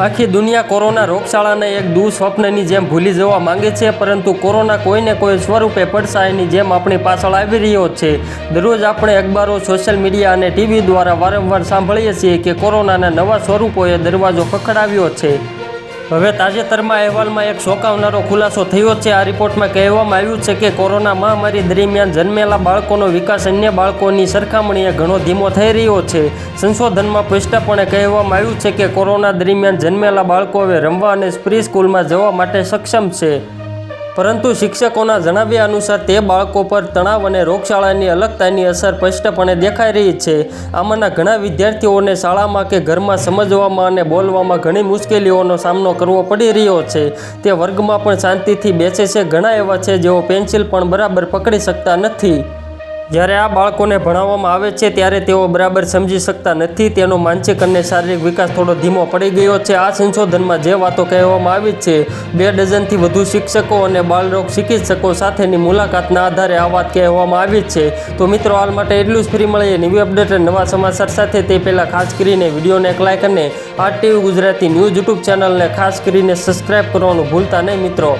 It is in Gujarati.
આખી દુનિયા કોરોના રોગચાળાને એક દુઃસ્વપ્નની જેમ ભૂલી જવા માંગે છે, પરંતુ કોરોના કોઈને કોઈ સ્વરૂપે પડસાયની જેમ આપણી પાછળ આવી રહ્યો છે. દરરોજ આપણે અખબારો, સોશિયલ મીડિયા અને ટીવી દ્વારા વારંવાર સાંભળીએ છીએ કે કોરોનાના નવા સ્વરૂપોએ દરવાજો ખખડાવ્યો છે. હવે તાજેતરમાં અહેવાલમાં એક શોકાવનારો ખુલાસો થયો છે. આ રિપોર્ટમાં કહેવામાં આવ્યું છે કે કોરોના મહામારી દરમિયાન જન્મેલા બાળકોનો વિકાસ અન્ય બાળકોની સરખામણીએ ઘણો ધીમો થઈ રહ્યો છે. સંશોધનમાં સ્પષ્ટપણે કહેવામાં આવ્યું છે કે કોરોના દરમિયાન જન્મેલા બાળકો હવે રમવા અને પ્રી સ્કૂલમાં જવા માટે સક્ષમ છે. પરંતુ શિક્ષકોના જણાવ્યા અનુસાર તે બાળકો પર તણાવ અને રોગશાળાની અલગતાની અસર સ્પષ્ટપણે દેખાઈ રહી છે. આમાંના ઘણા વિદ્યાર્થીઓને શાળામાં કે ઘરમાં સમજવામાં અને બોલવામાં ઘણી મુશ્કેલીઓનો સામનો કરવો પડી રહ્યો છે. તે વર્ગમાં પણ શાંતિથી બેસે છે. ઘણા એવા છે જેઓ પેન્સિલ પણ બરાબર પકડી શકતા નથી. જ્યારે આ બાળકોને ભણાવવામાં આવે છે ત્યારે તેઓ બરાબર સમજી શકતા નથી. તેનો માનસિક અને શારીરિક વિકાસ થોડો ધીમો પડી ગયો છે. આ સંશોધનમાં જે વાતો કહેવામાં આવી છે, બે ડઝનથી વધુ શિક્ષકો અને બાળરોગ ચિકિત્સકો સાથેની મુલાકાતના આધારે આ વાત કહેવામાં આવી છે. તો મિત્રો, હાલ માટે એટલું જ. ફ્રી મળીએ નવી અપડેટ અને નવા સમાચાર સાથે. તે પહેલાં ખાસ કરીને વિડીયોને એક લાઇક અને આ ટીવી ગુજરાતી ન્યૂઝ યુટ્યુબ ચેનલને ખાસ કરીને સબસ્ક્રાઇબ કરવાનું ભૂલતા નહીં મિત્રો.